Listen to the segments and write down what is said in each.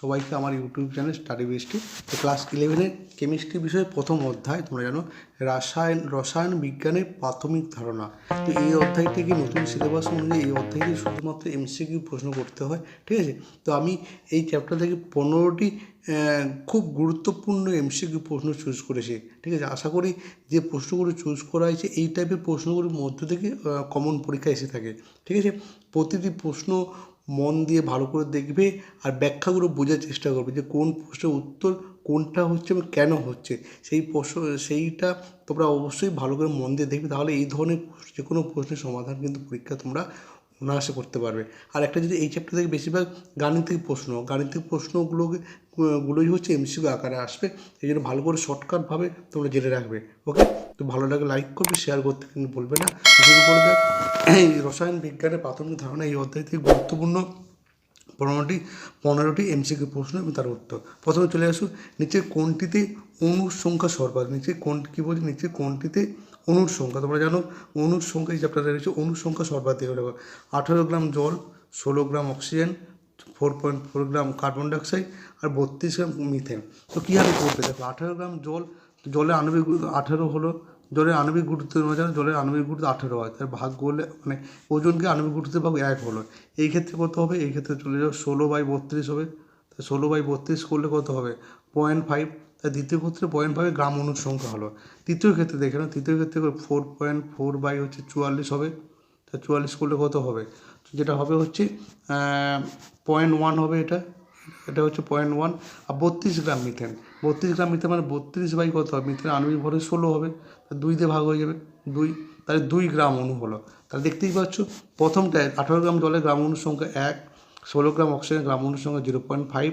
সবাইকে আমার YouTube channel study বেস্টে তো ক্লাস ইলেভেনের কেমিস্ট্রি বিষয়ে প্রথম অধ্যায়, তোমরা জানো, রাসায়ন রসায়ন বিজ্ঞানের প্রাথমিক ধারণা। তো এই অধ্যায় থেকে নতুন সিলেবাস অনুযায়ী এই অধ্যায় থেকে শুধুমাত্র এমসিকিউ প্রশ্ন করতে হয়, ঠিক আছে? তো আমি এই চ্যাপ্টার থেকে পনেরোটি খুব গুরুত্বপূর্ণ এমসিকিউ প্রশ্ন চুজ করেছি, ঠিক আছে? আশা করি যে প্রশ্নগুলো চুজ করা হয়েছে, এই টাইপের প্রশ্নগুলোর মধ্য থেকে কমন পরীক্ষা এসে থাকে, ঠিক আছে? প্রতিটি প্রশ্ন মন দিয়ে ভালো করে দেখবে আর ব্যাখ্যাগুলো বোঝার চেষ্টা করবে যে কোন প্রশ্নের উত্তর কোনটা হচ্ছে এবং কেন হচ্ছে। সেই প্রশ্ন, সেইটা তোমরা অবশ্যই ভালো করে মন দিয়ে দেখবে, তাহলে এই ধরনের যে কোনো প্রশ্নের সমাধান কিন্তু পরীক্ষা তোমরা অনায়াসে করতে পারবে। আর একটা যদি এই চ্যাপ্টার থেকে বেশিরভাগ গাণিতিক প্রশ্ন, গাণিতিক প্রশ্নগুলোকে, গুলোই হচ্ছে এমসিকিউ আকারে আসবে। এই জন্য ভালো করে শর্টকাটভাবে তোমরা জেনে রাখবে। ওকে তো ভালো লাগে লাইক করবে শেয়ার করতে কিন্তু বলবে না। শুরু করে এই রসায়ন বিজ্ঞানের প্রাথমিক ধারণা এই অধ্যায় থেকে গুরুত্বপূর্ণ। পনেরোটি পনেরোটি এমসিকিউ প্রশ্ন এবং তার উত্তর। প্রথমে চলে আসুন নিচে কোনটিতে অণুর সংখ্যা সর্বাধিক নিচে কোন, কী বলছি? নিচে কোনটিতে অণুর সংখ্যা, তোমরা জানো অণুর সংখ্যা এই চ্যাপ্টারে রয়েছে অণুর সংখ্যা সর্বাধিক দেখো আঠেরো গ্রাম জল, ষোলো gram oxygen four point four gram carbon dioxide আর বত্রিশ গ্রাম মিথেন তো কীভাবে করবে দেখো আঠেরো গ্রাম জল জলে আণবিক আঠেরো হলো জলের আণবিক গুরুত্ব জানো, জলের আণবিক গুরুত্ব আঠেরো হয়। তার ভাগ করলে মানে ওজনকে আণবিক গুরুত্বের ভাগ এক হলো। এই ক্ষেত্রে কত হবে? এই ক্ষেত্রে চলে যাও, ষোলো বাই বত্রিশ হবে। তা ষোলো বাই বত্রিশ করলে কত হবে? পয়েন্ট ফাইভ তার দ্বিতীয় ক্ষেত্রে পয়েন্ট ফাইভ গ্রাম অনুর সংখ্যা হলো। তৃতীয় ক্ষেত্রে দেখে নাও, তৃতীয় ক্ষেত্রে ফোর পয়েন্ট ফোর বাই হচ্ছে চুয়াল্লিশ হবে। তা চুয়াল্লিশ করলে কত হবে? যেটা হবে হচ্ছে পয়েন্ট ওয়ান হবে এটা। এটা হচ্ছে পয়েন্ট ওয়ান আর বত্রিশ গ্রাম মিথেন বত্রিশ গ্রাম মিথেন মানে বত্রিশ বাই কত হবে? মিথেন আণবিক ভরে ষোলো হবে দুই দিয়ে ভাগ হয়ে যাবে দুই। তাহলে দুই গ্রাম অণু হলো তাহলে দেখতেই পাচ্ছ প্রথমটায় আঠারো গ্রাম জলে গ্রাম অণুর সংখ্যা এক, ষোলো গ্রাম অক্সিজেন গ্রাম অণুর সংখ্যা জিরো পয়েন্ট ফাইভ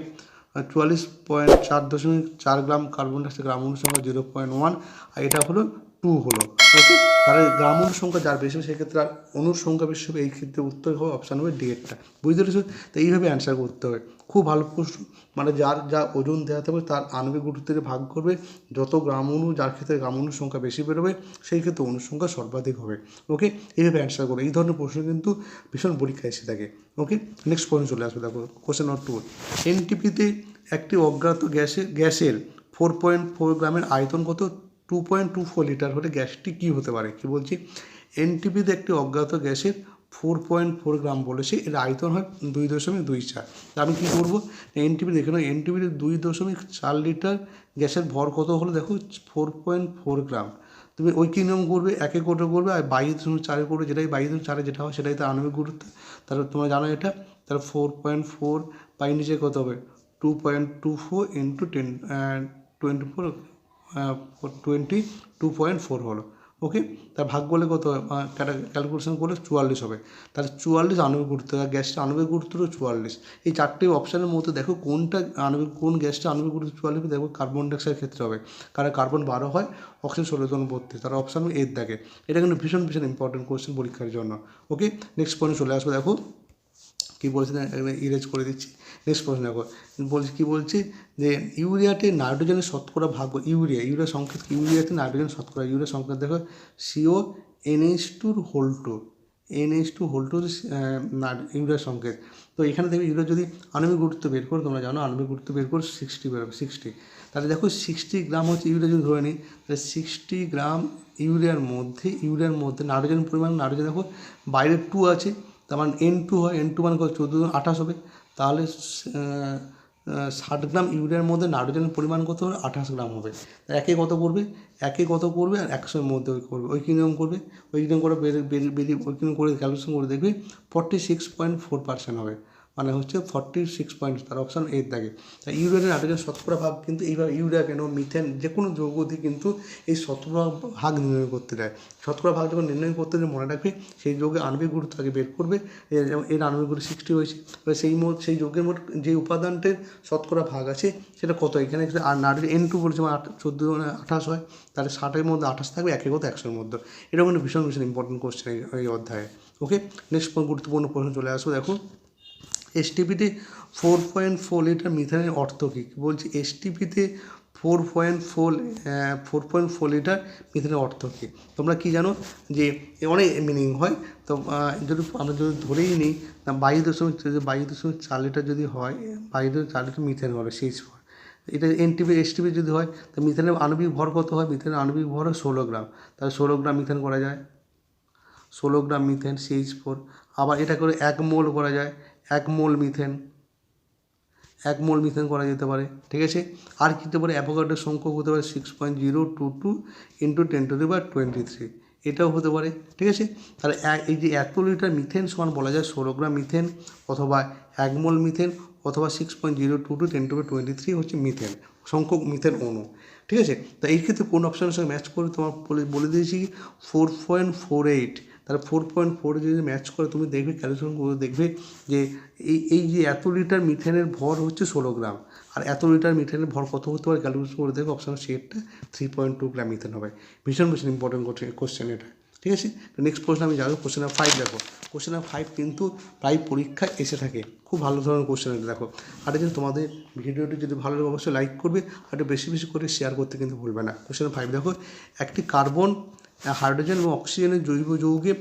চুয়াল্লিশ পয়েন্ট চার দশমিক চার গ্রাম কার্বন ডাইঅক্সাইড গ্রাম অণুর সংখ্যা জিরো পয়েন্ট ওয়ান, আর এটা হলো টু হলো। ওকে তাহলে গ্রাম অণুর সংখ্যা যার বেশি হবে, সেক্ষেত্রে আর অণুর সংখ্যা বেশি হবে, এই ক্ষেত্রে উত্তর হবে অপশান হবে ডি এরটা বুঝতে পেরেছ? তো এইভাবে অ্যান্সার করতে হবে। খুব ভালো প্রশ্ন। মানে যার যা ওজন দেওয়া থাকবে তার আণবিক গুরুত্ব থেকে ভাগ করবে। যত গ্রাম অণু যার ক্ষেত্রে গ্রাম অণুর সংখ্যা বেশি বেরোবে, সেই ক্ষেত্রে অণুর সংখ্যা সর্বাধিক হবে। ওকে এইভাবে অ্যান্সার করবে এই ধরনের প্রশ্ন কিন্তু ভীষণ পরীক্ষায় এসে থাকে। ওকে নেক্সট প্রশ্ন চলে আসবে। দেখো কোশ্চেন নম্বর টু এনটিপিতে একটি অজ্ঞাত গ্যাসে, গ্যাসের ফোর পয়েন্ট ফোর গ্রামের আয়তন কত? Two point two four litre হলে গ্যাসটি কী হতে পারে? কী বলছি? এনটিপিতে একটি অজ্ঞাত গ্যাসের ফোর পয়েন্ট ফোর গ্রাম বলেছে এর আয়তন হয় দুই দশমিক দুই চার। আমি কী করব? এনটিপি দেখে নাও, এনটিপিতে দুই দশমিক চার লিটার গ্যাসের ভর কত হলো? দেখো, ফোর পয়েন্ট ফোর গ্রাম। তুমি ওই কী নিয়ম করবে? একে কোটে করবে, আর বাইশ দশমিক চারে করবে যেটাই বাইশ দশমিক চারে যেটা হয় সেটাই তো আণবিক গুরুত্ব। তাহলে তোমরা জানো এটা, তাহলে ফোর পয়েন্ট ফোর বাই নিচে কত হবে? Two point two four into ten twenty four twenty, two point four হলো। ওকে? তার ভাগ বলে কত? ক্যালকুলেশন করলে চুয়াল্লিশ হবে। তাহলে চুয়াল্লিশ আণবিক গুরুত্ব আর গ্যাসটা আণবিক গুরুত্বও চুয়াল্লিশ। এই চারটি অপশানের মধ্যে দেখো কোনটা আণবিক, কোন গ্যাসটা আণবিক গুরুত্ব চুয়াল্লিশ দেখো কার্বন ডাইঅক্সাইডের ক্ষেত্রে হবে। কারণ কার্বন বারো হয় অক্সিজেন ষোলো জন বত্রিশ। তারা অপশান এর দেখে। এটা কিন্তু ভীষণ ভীষণ ইম্পর্টেন্ট কোয়েশ্চেন পরীক্ষার জন্য। ওকে? নেক্সট পয়েন্ট চলে আসবে। দেখো কী বলছে ইরেজ করে দিচ্ছি নেক্সট প্রশ্ন দেখো বলছি, কী বলছি? যে ইউরিয়াতে নাইট্রোজেনের শতকরা ভাগ, ইউরিয়া ইউরিয়া সংকেত ইউরিয়াতে নাইট্রোজেন শতকরা, ইউরিয়া সংকেত দেখো, সিও এনএইচ টুর whole two NH two whole two urea সংকেত। তো এখানে দেখবে ইউরিয়া যদি আণবিক গুরুত্ব বের করো, তোমরা জানো, আণবিক গুরুত্ব বের করো সিক্সটি বেরোবে সিক্সটি তাহলে দেখো সিক্সটি গ্রাম হচ্ছে ইউরিয়া, যদি ধরে নিই, তাহলে সিক্সটি গ্রাম ইউরিয়ার মধ্যে ইউরিয়ার মধ্যে নাইট্রোজেন পরিমাণ, নাইট্রোজেন দেখো, বাইরে টু আছে তার মানে এন টু হয় এন টু মানে কত? চোদ্দ আঠাশ হবে। তাহলে ষাট গ্রাম ইউরিয়ার মধ্যে নাইট্রোজেনের পরিমাণ কত হবে? আঠাশ গ্রাম হবে। একে কত করবে? একে কত করবে? আর একশোর মধ্যে ওই করবে। ওই কিনিয়ম করবে? ওই নিয়ম করে বেরিয়ে ওই কিনিয়ম করে ক্যালকুলেশন করে দেখবে forty six point four percent হবে। মানে হচ্ছে ফর্টি সিক্স পয়েন্ট তার অপশান এর থাকে। তা ইউরিয়ার নাইট্রোজেন শতকরা ভাগ কিন্তু এইভাবে ইউরিয়া, কেন মিথেন যে কোনো যৌগ দিয়ে কিন্তু এই শতকরা ভাগ নির্ণয় করতে দেয়। শতকরা ভাগ যখন নির্ণয় করতে দেয়, মনে রাখবে সেই যৌগে আণবিক গুরুত্ব আগে বের করবে এর- আণবিক গুরুত্ব সিক্সটি হয়েছে। এবার সেই মোট, সেই যৌগের মোট যে উপাদানটির শতকরা ভাগ আছে, সেটা কত? এখানে আর নাইট্রোজেন এন টু বলেছে মানে চোদ্দ আঠাশ হয়। তাহলে ষাটের মধ্যে আঠাশ থাকবে, একে কত? একশোর মধ্যে। কিন্তু ভীষণ ভীষণ ইম্পর্টেন্ট কোশ্চেন এই অধ্যায়ে। ওকে নেক্সট গুরুত্বপূর্ণ প্রশ্ন চলে আসব দেখো এসটিপিতে ফোর পয়েন্ট ফোর লিটার মিথানের অর্থ কী? বলছি? এসটিপিতে four point four four point four litre মিথেনের অর্থ কী? তোমরা কি জানো যে অনেক মিনিং হয়। তো যদি আমরা যদি ধরেই নিই বাইশ দশমিক বাইশ দশমিক চার লিটার যদি হয়, বাইশ দশমিক চার লিটার মিথেন হবে, সেই এটা এনটিপি এসটিপি যদি হয়, তো মিথেনের আণবিক ভর কত হয়? মিথেনের আণবিক ভর হয় ষোলো গ্রাম। তাহলে ষোলো গ্রাম মিথেন করা যায়। ষোলো গ্রাম মিথেন সিএইচ ফোর আবার এটা করে এক মোল করা যায়। Mole methane. এক মোল মিথেন করা যেতে পারে, ঠিক আছে? আর কী হতে পারে? অ্যাভোগাড্রোর সংখ্যক হতে পারে six point zero two two into ten to the power twenty three এটাও হতে পারে, ঠিক আছে? তাহলে এই যে এত লিটার মিথেন সমান বলা যায় ষোলো গ্রাম মিথেন অথবা এক মোল মিথেন অথবা six point zero two two ten to twenty three হচ্ছে মিথেন, সংখ্যক মিথেন অণু, ঠিক আছে? তা এই ক্ষেত্রে কোন অপশানের সঙ্গে ম্যাচ করে তোমার বলে দিয়েছি ফোর পয়েন্ট ফোর এইট তাহলে ফোর পয়েন্ট ফোর যদি ম্যাচ করে, তুমি দেখবে ক্যালকুলেশন করে দেখবে যে এই এই যে এত লিটার মিথেনের ভর হচ্ছে ষোলো গ্রাম। আর এত লিটার মিথেনের ভর কত হতে পারে ক্যালকুলেশন করে দেখবে অপশান সেটটা three point two gram methane হবে। ভীষণ ভীষণ ইম্পর্টেন্ট কোশ্চেন এটা। ঠিক আছে? তো নেক্সট প্রশ্ন আমি যাব কোশ্চেন নাম্বার ফাইভ দেখো। কোশ্চেন নাম্বার ফাইভ কিন্তু প্রায় পরীক্ষায় এসে থাকে। খুব ভালো ধরনের কোশ্চেন এটা দেখো। আর যদি তোমাদের ভিডিওটি যদি ভালো লাগে, অবশ্যই লাইক করবে। আর একটু বেশি বেশি করে শেয়ার করতে কিন্তু ভুলবে না। কোশ্চেন ফাইভ দেখো। একটি কার্বন হাইড্রোজেন এবং অক্সিজেনের জৈব যৌগে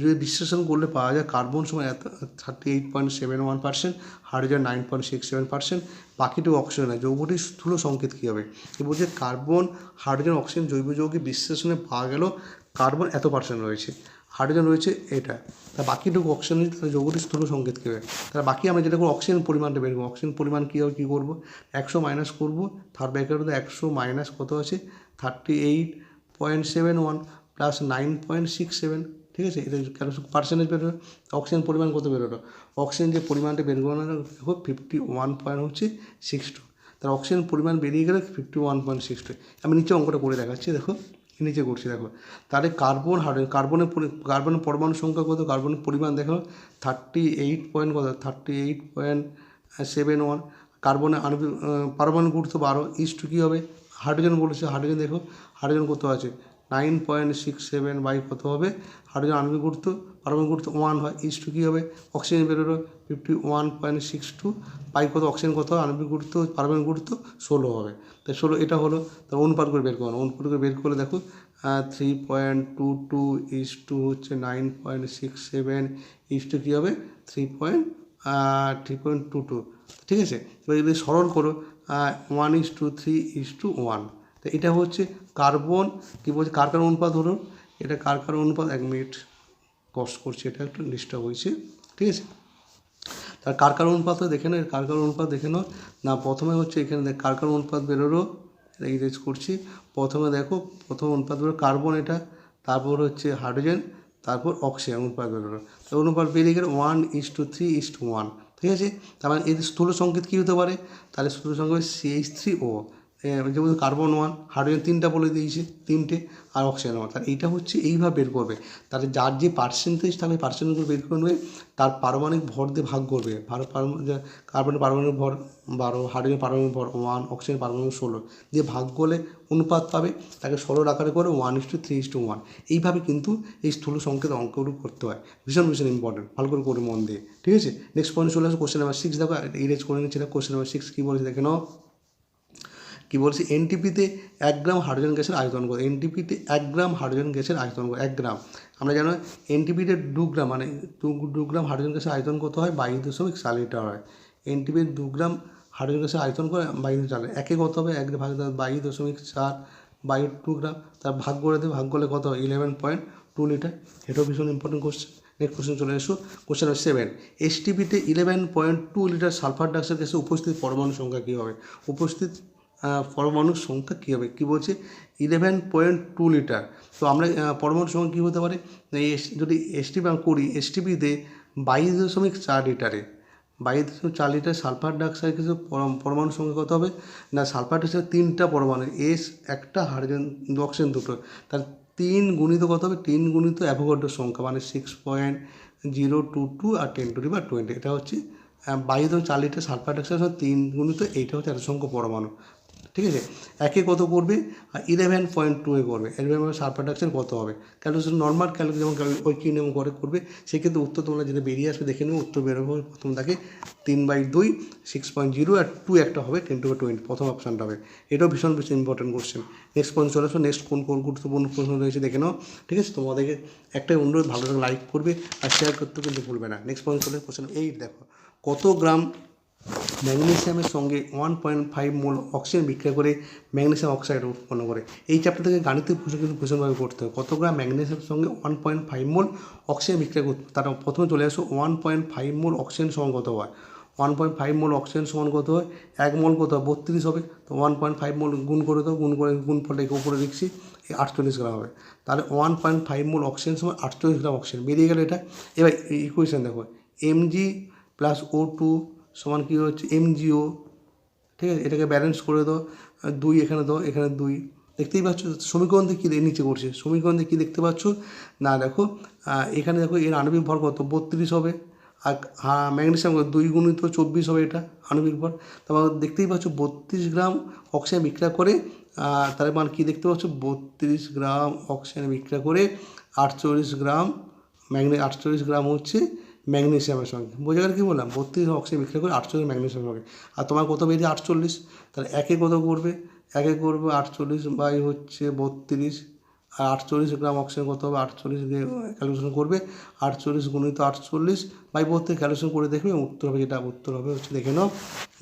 যদি বিশ্লেষণ করলে পাওয়া যায় কার্বন সময় এত thirty eight point seven one percent hydrogen nine point six seven percent বাকিটুকু অক্সিজেন যৌগটির স্থূল সংকেত কী হবে? এ বলছে কার্বন, হাইড্রোজেন, অক্সিজেন জৈব যৌগে বিশ্লেষণে পাওয়া গেল কার্বন এত পার্সেন্ট রয়েছে। হাইড্রোজেন রয়েছে এটা। তা বাকিটুকু অক্সিজেন তাহলে যৌগটির স্থূল সংকেত কী হবে? তাহলে বাকি আমরা যেটা করব অক্সিজেন পরিমাণটা বের করব। অক্সিজেন পরিমাণ কী হবে, কী করব? একশো মাইনাস করব থার্ড ব্যাকের একশো মাইনাস কত আছে? Thirty eight point seven one plus nine point six seven ঠিক আছে? এটা কেন পার্সেন্টেজ বেরোলো অক্সিজেন পরিমাণ কত বেরোলো অক্সিজেন যে পরিমাণটা বের করানো দেখো ফিফটি ওয়ান পয়েন্ট হচ্ছে সিক্স টু তার অক্সিজেন পরিমাণ বেরিয়ে গেলে fifty one point six two আমি নিচে অঙ্কটা করে দেখাচ্ছি দেখো নিচে করছি দেখো। তাহলে কার্বন হাইড্রোজেন কার্বনের কার্বনের পরমাণু সংখ্যা কত? কার্বনের পরিমাণ দেখো থার্টি এইট পয়েন্ট কত? Thirty eight point seven one কার্বনের আণবিক আহ, পারমাণবিক গুরুত্ব বারো। ইস টু কী হবে? হাইড্রোজেন বলেছে হাইড্রোজেন দেখো হাইড্রোজেন কত আছে? Nine point six seven by কত হবে? হাইড্রোজেন আণবিক গুরুত্ব, পারমাণবিক গুরুত্ব ওয়ান হয় ইস টু কী হবে? অক্সিজেন বেরোলো fifty one point six two by কত? অক্সিজেন কত আণবিক গুরুত্ব, পারমাণবিক গুরুত্ব ষোলো হবে। তাই ষোলো, এটা হলো তা অনুপাত করে বের করো। অনুপাত করে বের করলে দেখো three point two two is to হচ্ছে nine point six seven is to কী হবে? Three point three point two two ঠিক আছে? এবার যদি সরল করো one is to three is to one তো এটা হচ্ছে কার্বন, কী বলছে? কার কার অনুপাত ধরুন। এটা কার কার অনুপাত এক মিনিট কষ্ট করছে, এটা একটু ডিস্টার্ব হয়েছে। ঠিক আছে? তার কার অনুপাত দেখে নাও কার অনুপাত দেখে নাও। না, প্রথমে হচ্ছে এখানে দেখ কার কার অনুপাত বেরোলো ইরেজ করছি। প্রথমে দেখো, প্রথম অনুপাত বেরোলো, কার্বন এটা, তারপর হচ্ছে হাইড্রোজেন, তারপর অক্সিজেন অনুপাত বেরোলো। অনুপাত বেরিয়ে গেলে one is to three is to one ঠিক আছে? তার মানে এর স্থূল সংকেত কী হতে পারে? তাহলে স্থূল সংকেত সিএইচ থ্রি ও যেমন কার্বন ওয়ান হাইড্রোজেন তিনটা বলে দিয়েছে, তিনটে, আর অক্সিজেন ওয়ান তাহলে এইটা হচ্ছে এইভাবে বের করবে। তাহলে যার যে পার্সেন্টেজ থাকবে পার্সেন্টেজ বের করবে তার পারমাণবিক ভর দিয়ে ভাগ করবে। কার্বনের পারমাণবিক ভর বারো হাইড্রোজেন পারমাণবিক ভর ওয়ান অক্সিজেন পারমাণবিক ষোলো। দিয়ে ভাগ করলে অনুপাত পাবে, তাকে সরল আকারে করে one is to three is to one এইভাবে কিন্তু এই স্থূল সংকেত অঙ্কগুলো করতে হয়। ভীষণ ভীষণ ইম্পর্টেন্ট ভালো করে করে মন দিয়ে। ঠিক আছে? নেক্সট পয়েন্ট চলে আসো কোশ্চেন নাম্বার সিক্স দেখো ইরেজ করে নিচ্ছি কোশ্চেন নাম্বার সিক্স কী বলেছে? দেখে নাও। কি বলছি? এনটিপিতে এক গ্রাম হাইড্রোজেন গ্যাসের আয়তন কত? এনটিপিতে এক গ্রাম হাইড্রোজেন গ্যাসের আয়তন কত? এক গ্রাম। আমরা জানো এনটিপিতে দু গ্রাম মানে দু গ্রাম হাইড্রোজেন গ্যাসের আয়তন কত হয়? বাইশ দশমিক চার লিটার হয়। এনটিপির দু গ্রাম হাইড্রোজেন গ্যাসের আয়তন করে বাইশ চার একে কত হবে? এক ভাগ বাইশ দশমিক চার বাই টু গ্রাম। তার ভাগ করে দেবে, ভাগ করলে কত ইলেভেন পয়েন্ট টু লিটার। এটাও ভীষণ ইম্পর্টেন্ট কোশ্চেন নেক্সট কোশ্চেন চলে এসো। Question number seven এসটিপিতে eleven point two litre sulphur dioxide গ্যাসে উপস্থিত পরমাণু সংখ্যা কী হবে? উপস্থিত পরমাণুর সংখ্যা কী হবে? কী বলছে? ইলেভেন পয়েন্ট টু লিটার তো আমরা পরমাণুর সংখ্যা কী হতে পারে? যদি এসটিপি আমরা করি এসটিপিতে বাইশ দশমিক চার লিটারে বাইশ দশমিক চার লিটার সালফার ডাইঅক্সাইড কিছু পরম- পরমাণু সংখ্যা কত হবে? না সালফার ডাইঅক্সাইড তিনটা পরমাণু এস একটা হাইড্রোজেন অক্সিজেন দুটো। তার তিন গুণিত কত হবে? তিন গুণিত অ্যাভোগাড্রোর সংখ্যা মানে six point zero two two R ten to বা টোয়েন্টি এটা হচ্ছে বাইশ দশমিক চার লিটার সালফার ডাইঅক্সাইড তিন গুণিত, এইটা হচ্ছে এত সংখ্যক পরমাণু। ঠিক আছে? একে কত করবে? আর ইলেভেন পয়েন্ট টুয়ে করবে। ইলেভেন সার প্রোডাকশন কত হবে? ক্যালকুলেশন নর্মাল ক্যালকুলেশন যেমন ওই কী নিয়ম করে করবে, সেক্ষেত্রে উত্তর তোমরা যেটা বেরিয়ে আসবে, দেখে নেবে উত্তর বেরোবে প্রথম থাকে তিন বাই দুই সিক্স পয়েন্ট জিরো আর টু একটা হবে টেন টু টোয়েন্টি প্রথম অপশানটা হবে। এটাও ভীষণ ভীষণ ইম্পর্টেন্ট কোশ্চেন নেক্সট পয়েন্ট চলে আসো নেক্সট কোন কোন গুরুত্বপূর্ণ প্রশ্ন রয়েছে দেখে নাও। ঠিক আছে? তোমাদেরকে একটাই অনুরোধ, ভালো লাইক করবে আর শেয়ার করতে কিন্তু ভুলবে না। নেক্সট পয়েন্ট চলে কোশ্চেন এই দেখো, কত গ্রাম ম্যাগনেসিয়ামের সঙ্গে one point five mole oxygen বিক্রিয়া করে ম্যাগনেশিয়াম অক্সাইড উৎপন্ন করে। এই চ্যাপ্টার থেকে গাণিতিক প্রশ্ন কিন্তু ভীষণভাবে করতে হবে। কত গ্রাম ম্যাগনেসিয়ামের সঙ্গে one point five mole oxygen বিক্রিয়া করতে তারা প্রথমে চলে আসো one point five mole oxygen সমান কত হয়? One point five mole oxygen সমান কত হয়? এক মোল কত হয়? বত্রিশ হবে। তো ওয়ান পয়েন্ট ফাইভ মোল গুণ করে দাও, গুণ করে গুণ ফলে উপরে দেখছি এই আটচল্লিশ গ্রাম হবে। তাহলে one point five mole oxygen সমান আটচল্লিশ গ্রাম অক্সিজেন বেরিয়ে গেল এটা। এবার ইকুয়েশন দেখো। এমজি প্লাস ও টু সমান কী হচ্ছে? এমজিও ঠিক আছে? এটাকে ব্যালেন্স করে দাও। দুই এখানে দাও, এখানে দুই। দেখতেই পাচ্ছ? সমীকরণ থেকে কী নিচে করছে? সমীকরণ থেকে কী দেখতে পাচ্ছ? না, দেখো এখানে দেখো, এর আণবিক ভর কত? বত্রিশ হবে। আর ম্যাগনেসিয়াম কত? দুই গুণিত চব্বিশ হবে এটা, আণবিক ভর। তারপর দেখতেই পাচ্ছ, বত্রিশ গ্রাম অক্সিজেন বিক্রিয়া করে তার মানে কী দেখতে পাচ্ছ? বত্রিশ গ্রাম অক্সিজেন বিক্রিয়া করে আটচল্লিশ গ্রাম ম্যাগনে আটচল্লিশ গ্রাম হচ্ছে ম্যাগনেসিয়ামের সঙ্গে। বোঝা গেল কী বললাম? বত্রিশ অক্সিজেন বিক্রি করে আটচল্লিশ ম্যাগনেসিয়ামের সঙ্গে আর তোমার কত বেরিয়ে আটচল্লিশ। তাহলে একে কত করবে? একে করবে আটচল্লিশ বাই হচ্ছে বত্রিশ। আর আটচল্লিশ গ্রাম অক্সিজেন কত হবে? আটচল্লিশ দিয়ে ক্যালকুলেশন করবে। আটচল্লিশ গুণিত আটচল্লিশ বাই বত্রিশ ক্যালকুলেশন করে দেখবে, উত্তর হবে যেটা, উত্তর হবে হচ্ছে দেখে নাও।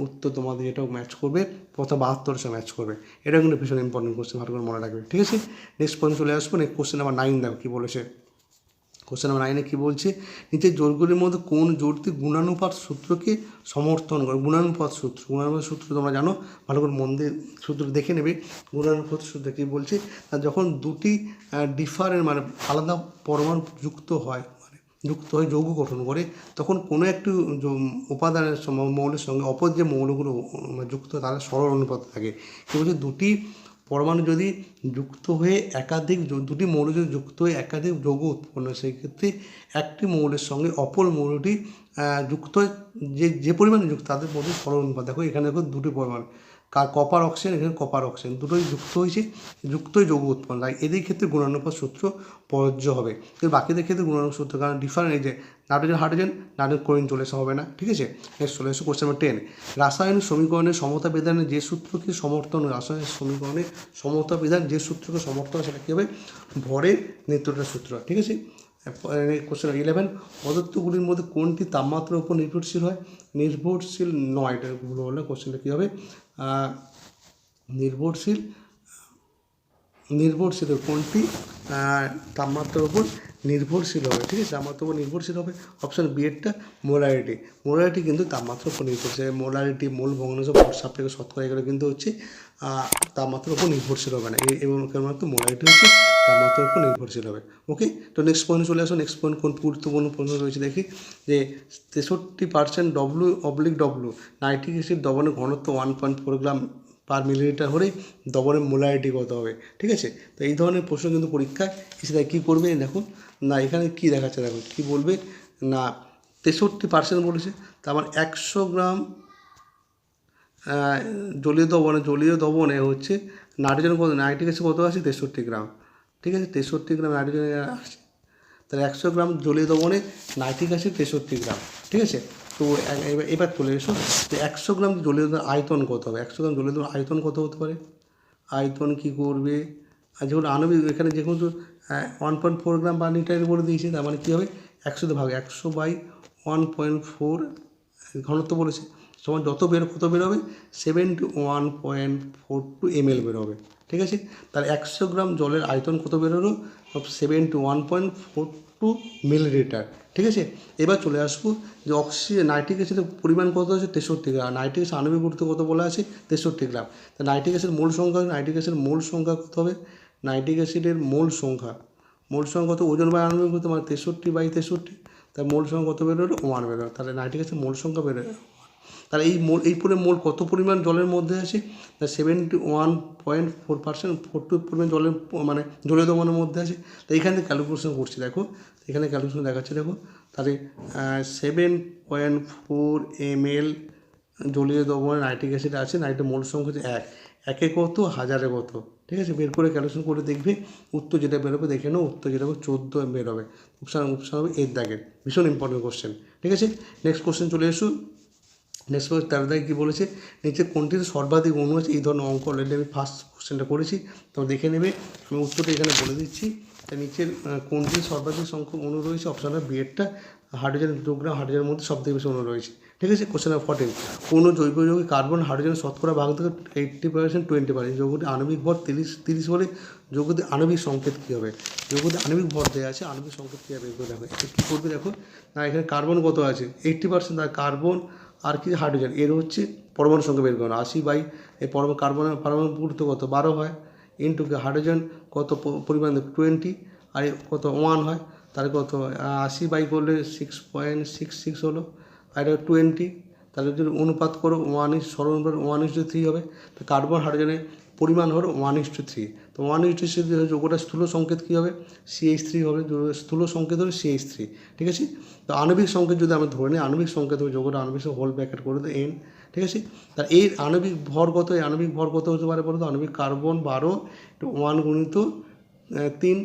উত্তর তোমাদের এটাও ম্যাচ করবে। প্রথম বাহাত্তরের সঙ্গে ম্যাচ করবে। এটা কিন্তু ভীষণ ইম্পর্টেন্ট কোশ্চেন ভালো করে মনে রাখবে। ঠিক আছে? নেক্সট পয়েন্ট চলে আসব। নেক্সট কোশ্চেন নাম্বার নাইন দেখো কী বলেছে। কোশ্চেন নাম্বার নাইনে কী বলছে? নিচের জোরগুলির মধ্যে কোন জোরটি গুণানুপাত সূত্রকে সমর্থন করে? গুণানুপাত সূত্র। গুণানুপাত সূত্র তোমরা জানো, ভালো করে মন দিয়ে সূত্র দেখে নেবে। গুণানুপাত সূত্র কী বলছে? যখন দুটি ডিফারেন্ট মানে আলাদা পরমাণু যুক্ত হয় মানে যুক্ত হয়ে যৌগ গঠন করে, তখন কোনো একটি উপাদানের মৌলের সঙ্গে অপর যে মৌলগুলো যুক্ত হয় তাদের সরল অনুপাত থাকে। কী বলছে? দুটি পরমাণু যদি যুক্ত হয়ে একাধিক দুটি মৌল যদি যুক্ত হয়ে একাধিক যৌগ উৎপন্ন হয়, সেই ক্ষেত্রে একটি মৌলের সঙ্গে অপর মৌলটি যুক্ত যে যে পরিমাণে যুক্ত, তাদের মধ্যে সরল অনুপাত দেখো এখানে দেখো দুটি পরিমাণ। কা- কপার অক্সিজেন এখানে কপার অক্সিজেন দুটোই যুক্ত হয়েছে, যুক্তই যৌগ উৎপন্ন। তাই এদের ক্ষেত্রে গুণানুপাত সূত্র প্রযোজ্য হবে। কিন্তু বাকিদের ক্ষেত্রে গুণানুপাত সূত্র, কারণ ডিফারেন্ট এই যে নাইট্রোজেন হাইড্রোজেন নাইট্রোজেন ক্লোরিন চলে আসা হবে না, ঠিক আছে? নেক্সট চলে এসো কোশ্চেন নাম্বার টেন রাসায়নিক সমীকরণের সমতা বিধানের যে সূত্রকে সমর্থন, রাসায়নিক সমীকরণে সমতা বিধান যে সূত্রকে সমর্থন, সেটা কী হবে? ভরের নেতৃত্বের সূত্র, ঠিক আছে? কোশ্চেন ইলেভেন পদার্থগুলির মধ্যে কোনটি তাপমাত্রার উপর নির্ভরশীল হয়? নির্ভরশীল নয় এটা ভুল হলে কোশ্চেনটা কী হবে? নির্ভরশীল নির্ভরশীল কোনটি? তাপমাত্রার উপর নির্ভরশীল হবে, ঠিক আছে? তাপমাত্রার উপর নির্ভরশীল হবে অপশান বি এরটা মোলারিটি মোলারিটি কিন্তু তাপমাত্রার উপর নির্ভরশীল মোলারিটি মূল ভগ্নাংশ সাপ থেকে শতকরা এগুলো কিন্তু হচ্ছে তাপমাত্রার উপর নির্ভরশীল হবে না। এবং কেবলমাত্র মোলারিটি হচ্ছে তাপমাত্রার উপর নির্ভরশীল হবে। ওকে তো নেক্সট পয়েন্ট চলে আসো নেক্সট পয়েন্ট কোন গুরুত্বপূর্ণ প্রশ্ন রয়েছে দেখি, যে তেষট্টি percent W oblique W nitric acid দবনের ঘনত্ব one point four gram per millilitre হলেই দবনের মোলারিটি কত হবে? ঠিক আছে? তো এই ধরনের প্রশ্ন কিন্তু পরীক্ষায় এসে দেয় কী করবে? দেখো না, এখানে কী দেখাচ্ছে? দেখুন, কী বলবে? না, তেষট্টি পার্সেন্ট বলেছে। তার মানে একশো গ্রাম জলীয় দ্রবণে জলীয় দ্রবণে হচ্ছে নাইট্রোজেন কত? নাইট্রিক অ্যাসিড কত আছে? তেষট্টি গ্রাম। ঠিক আছে? তেষট্টি গ্রাম নাইট্রোজেন আছে তাহলে একশো গ্রাম জলীয় দ্রবণে নাইট্রিক অ্যাসিড তেষট্টি গ্রাম। ঠিক আছে? তো এবার চলে এসো। যে একশো গ্রাম দ্রবণ আয়তন কত হবে? একশো গ্রাম জলীয় আয়তন কত হতে পারে? আয়তন কী করবে? আর যেমন আণবিক, এখানে যেহেতু one point four gram per লিটারের বলে দিয়েছে, তার মানে কী হবে? একশোতে ভাগ, একশো বাই ওয়ান পয়েন্ট ফোর ঘনত্ব বলেছে। সমান যত বের, কত বেরোবে seventy one point four two M L বেরোবে ঠিক আছে? তাহলে একশো গ্রাম জলের আয়তন কত বেরোলো seventy one point four two millilitre ঠিক আছে? এবার চলে আসব যে অক্সিজেন নাইট্রিক অ্যাসিডের পরিমাণ কত আছে? তেষট্টি গ্রাম। নাইট্রিক অ্যাসিড আণবিক গুরুত্ব কত বলা আছে? তেষট্টি গ্রাম। তা নাইট্রিক অ্যাসিড মোল সংখ্যা নাইট্রিক অ্যাসিডের মোল সংখ্যা কত হবে? নাইট্রিক অ্যাসিডের মোল সংখ্যা। মোল সংখ্যা কত? ওজন বাই আণবিক গুরুত্ব মানে তেষট্টি বাই তেষট্টি। তার মোল সংখ্যা কত বেরোলো ওয়ান বেরোলো তাহলে নাইট্রিক অ্যাসিড মোল সংখ্যা বেরোয় তাহলে এই মোল, এই পরে মোল কত পরিমাণ জলের মধ্যে আছে? তা seventy one point four percent four two পরিমাণ জলের মানে জলীয় দমনের মধ্যে আছে। তো এইখান থেকে ক্যালকুলেশন করছি, দেখো। এখানে ক্যালকুলেশন দেখাচ্ছে, দেখো। তাহলে seven point four M L জলীয় দ্রবণে নাইট্রিক অ্যাসিড আছে নাইট্রেট মোল সংখ্যা হচ্ছে এক। একে কত? হাজারে কত? ঠিক আছে? বের করে ক্যালকুলেশন করে দেখবে, উত্তর যেটা বেরোবে, দেখে নাও, উত্তর যেটা হবে, চোদ্দ বেরোবে অপশান অপশান হবে এর দাগের ভীষণ ইম্পর্টেন্ট কোশ্চেন ঠিক আছে? নেক্সট কোশ্চেন চলে এসো। নেক্সট তেরো দাগে কী বলেছে? নিচে কোনটিতে সর্বাধিক অনু আছে? এই ধরনের অঙ্ক অলরেডি আমি ফার্স্ট কোশ্চেনটা করেছি। তো দেখে নেবে। আমি উত্তরটা এখানে বলে দিচ্ছি। নিচের কোনটির সর্বাধিক সংখ্যক অনু রয়েছে? অপশান হবে বিয়েরটা হাইড্রোজেন দু গ্রাম হাইড্রোজেনের মধ্যে সবথেকে বেশি অনু রয়েছে। ঠিক আছে? কোশ্চেন নাম্বার ফোরটিন কোনো জৈব যৌগে কার্বন হাইড্রোজেন শতকরা ভাগ থেকে এইট্টি পার্সেন্ট টোয়েন্টি পার্সেন্ট যৌগটি আণবিক ভর তিরিশ তিরিশ হলে যৌগটি আণবিক সংকেত কী হবে? যৌগটি আণবিক ভর দেওয়া আছে, আণবিক সংকেত কী হবে? দেখো। কী করবে দেখো? না, এখানে কার্বন কত আছে? এইট্টি পার্সেন্ট আর কার্বন আর কি হাইড্রোজেন এর হচ্ছে পরমাণু সংখ্যা বের করা। আশি বাই, এই পরমাণু কার্বনের পরমাণু পুরুত্ব কত? বারো হয়। ইন্টু হাইড্রোজেন কত পরিমাণ টোয়েন্টি আর কত ওয়ান হয়, তাহলে কত আশি বাই করলে সিক্স পয়েন্ট সিক্স সিক্স হলো, আর এটা টোয়েন্টি তাহলে যদি অনুপাত করো ওয়ান ইস সরল অনুপাত ওয়ান ইস টু থ্রি হবে, তো কার্বন হাইড্রোজেনের পরিমাণ হলো ওয়ান ইস টু থ্রি তো ওয়ান ইস টু থ্রি যোগটা স্থূল সংকেত কী হবে? সিএইচ থ্রি হবে। স্থূল সংকেত হলে সিএইচ থ্রি ঠিক আছে? তো আণবিক সংকেত যদি আমরা ধরে নিই, আণবিক সংকেত হবে যোগটা আণবিক হোল ব্যাকেট করে দেয় এন ঠিক আছে? তার এই আণবিক ভর কত? এই আণবিক ভর কত হতে পারে বলতো? আণবিক কার্বন বারো ওয়ান গুণিত তিন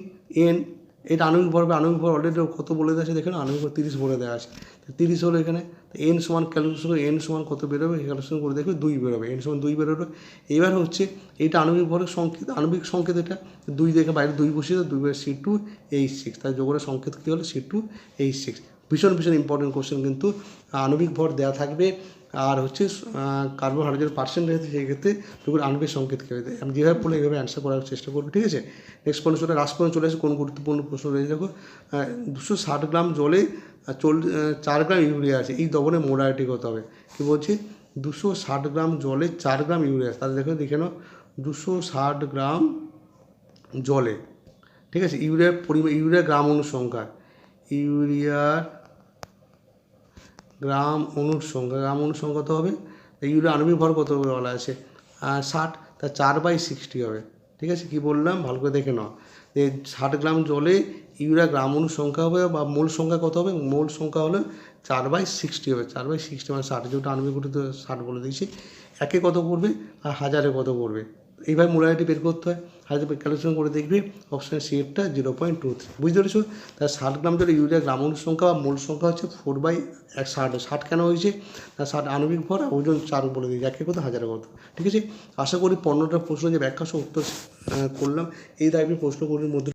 এন এটা আণবিক ভর হবে আণবিক ভর অলরেডি কত বলে দেওয়া আছে দেখে না আণবিক ভর তিরিশ বলে দেওয়া আছে। তিরিশ হলো এখানে এন সমান ক্যালকুলেশন করে এন সমান কত বেরোবে ক্যালকুলেশন করে দেখবে দুই বেরোবে এন সমান দুই বেরোবে। এবার হচ্ছে এটা আণবিক ভরের সংকেত আণবিক সংকেত এটা, দুই দেখে বাইরে দুই বসিয়ে দুই বাইরে সি টু এইচ সিক্স। তাই যোগের সংকেত কী হলো? C two H six. ভীষণ ভীষণ ইম্পর্টেন্ট কোশ্চেন কিন্তু আণবিক ভর দেওয়া থাকবে। আর হচ্ছে কার্বন হাইড্রোজেন পার্সেন্ট রয়েছে, সেই ক্ষেত্রে তোকে আণবিক সংকেত কী হবে আমি যেভাবে বলে এইভাবে অ্যান্সার করার চেষ্টা করব, ঠিক আছে? নেক্সট প্রশ্নটা লাস্ট পর্যন্ত চলে আসে, কোন গুরুত্বপূর্ণ প্রশ্ন রয়েছে? দেখো দুশো ষাট গ্রাম জলে চল চার গ্রাম ইউরিয়া আছে, এই দ্রবণের মোডালিটি কত হবে? কী বলছি? দুশো ষাট গ্রাম জলে চার গ্রাম ইউরিয়া আছে, তাহলে দেখো, দেখে নাও, দুশো ষাট গ্রাম জলে, ঠিক আছে? ইউরিয়ার পরিমাণ, ইউরিয়া গ্রাম অনুসংখ্যা, ইউরিয়ার গ্রাম অনুর সংখ্যা গ্রাম অনুর সংখ্যা কত হবে? ইউরিয়া আণবিক ভর কত হবে বলা আছে? ষাট, তা চার বাই সিক্সটি হবে। ঠিক আছে? কি বললাম? ভালো করে দেখে নাও। যে ষাট গ্রাম জলে ইউরিয়া গ্রাম অনুর সংখ্যা হবে বা মূল সংখ্যা কত হবে? মূল সংখ্যা হলো চার বাই সিক্সটি হবে। চার বাই সিক্সটি মানে ষাট যেটা আণবিক গঠিত ষাট বলে দিয়েছি। একে কত পড়বে? আর হাজারে কত পড়বে? এইভাবে মোলারিটি বের করতে হয়। হাজার ক্যালকুলেশন করে দেখবে অপশান সি একটা জিরো পয়েন্ট টু থ্রি বুঝতে পেরেছ? তার ষাট গ্রাম জলে ইউরিয়া গ্রাম অনুর সংখ্যা বা মূল সংখ্যা হচ্ছে ফোর বাই এক ষাট। ষাট কেন হয়েছে? তার ষাট আণবিক ভর ওজন চার বলে দিয়েছে। একে কথা হাজার কত ঠিক আছে? আশা করি পনেরোটা প্রশ্ন যে ব্যাখ্যা উত্তর করলাম। এই টাইপের প্রশ্নগুলির মধ্যে